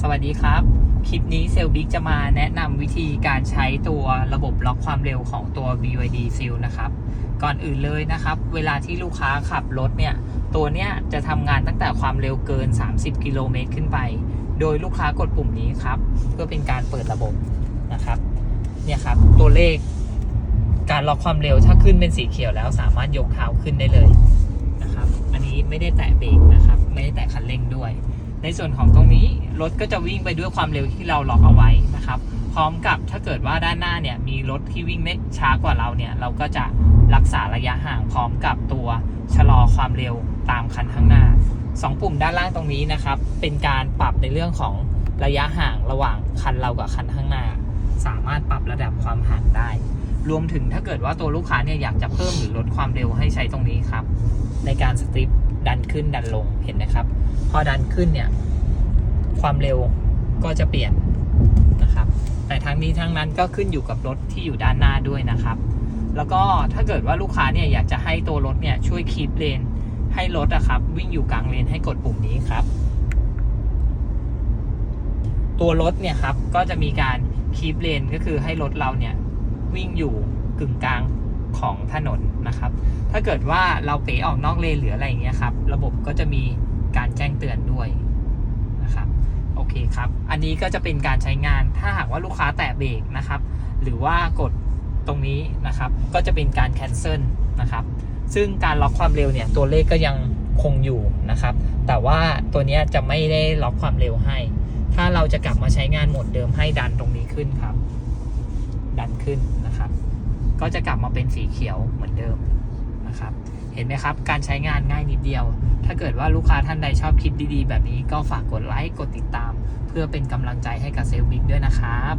สวัสดีครับ คลิปนี้เซลบิ๊กจะมาแนะนำวิธีการใช้ตัวระบบล็อกความเร็วของตัว BYD Seal นะครับ ก่อนอื่นเลยนะครับ เวลาที่ลูกค้าขับรถเนี่ย ตัวเนี้ยจะทำงานตั้งแต่ความเร็วเกิน 30 กิโลเมตรขึ้นไป โดยลูกค้ากดปุ่มนี้ครับ เพื่อเป็นการเปิดระบบนะครับ เนี่ยครับ ตัวเลขการล็อกความเร็วถ้าขึ้นเป็นสีเขียวแล้วสามารถยกเท้าขึ้นได้เลยนะครับ อันนี้ไม่ได้แตะเบรกนะครับ ไม่ได้แตะคันเร่งด้วย ในส่วนของตรงนี้รถก็จะวิ่งไปด้วยความเร็วที่เราล็อกเอาไว้นะครับ พร้อมกับถ้าเกิดว่าด้านหน้าเนี่ยมีรถที่วิ่งได้ช้ากว่าเราเนี่ยเราก็จะรักษาระยะห่างพร้อมกับตัวชะลอความเร็วตามคันข้างหน้าสองปุ่มด้านล่างตรงนี้นะครับ เป็นการปรับในเรื่องของระยะห่างระหว่างคันเรากับคันข้างหน้า สามารถปรับระดับความห่างได้ รวมถึงถ้าเกิดว่าตัวลูกค้าเนี่ยอยากจะเพิ่มหรือลดความเร็วให้ใช้ตรงนี้ครับ ในการสตริปดันขึ้นดันลงเห็นนะครับ อดันขึ้นเนี่ย ความเร็วก็จะเปลี่ยนนะครับ แต่ทั้งนี้ทั้งนั้นก็ขึ้นอยู่กับรถที่อยู่ด้านหน้าด้วยนะครับ แล้วก็ถ้าเกิดว่าลูกค้าเนี่ยอยากจะให้ตัวรถเนี่ยช่วยคีปเลนให้รถอะครับ วิ่งอยู่กลางเลนให้กดปุ่มนี้ครับ ตัวรถเนี่ยครับก็จะมีการคีปเลนก็คือให้รถเราเนี่ยวิ่งอยู่กึ่งกลางของถนนนะครับ ถ้าเกิดว่าเราเป๋ออกนอกเลนหรืออะไรอย่างเงี้ยครับ ระบบก็จะมี การแจ้งเตือนด้วยนะครับโอเคครับ อันนี้ก็จะเป็นการใช้งานถ้าหากว่าลูกค้าแตะเบรกนะครับ หรือว่ากดตรงนี้นะครับ ก็จะเป็นการแคนเซิลนะครับ ซึ่งการล็อกความเร็วเนี่ยตัวเลขก็ยังคงอยู่นะครับ แต่ว่าตัวนี้จะไม่ได้ล็อกความเร็วให้ ถ้าเราจะกลับมาใช้งานโหมดเดิมให้ดันตรงนี้ขึ้นครับ ดันขึ้นนะครับ ก็จะกลับมาเป็นสีเขียวเหมือนเดิมนะครับ เห็นไหมครับ การใช้งานง่ายนิดเดียว ถ้าเกิดว่าลูกค้าท่านใดชอบคลิปดีๆ แบบนี้ก็ฝากกดไลค์ กดติดตาม เพื่อเป็นกำลังใจให้กับเซลล์บิ๊กด้วยนะครับ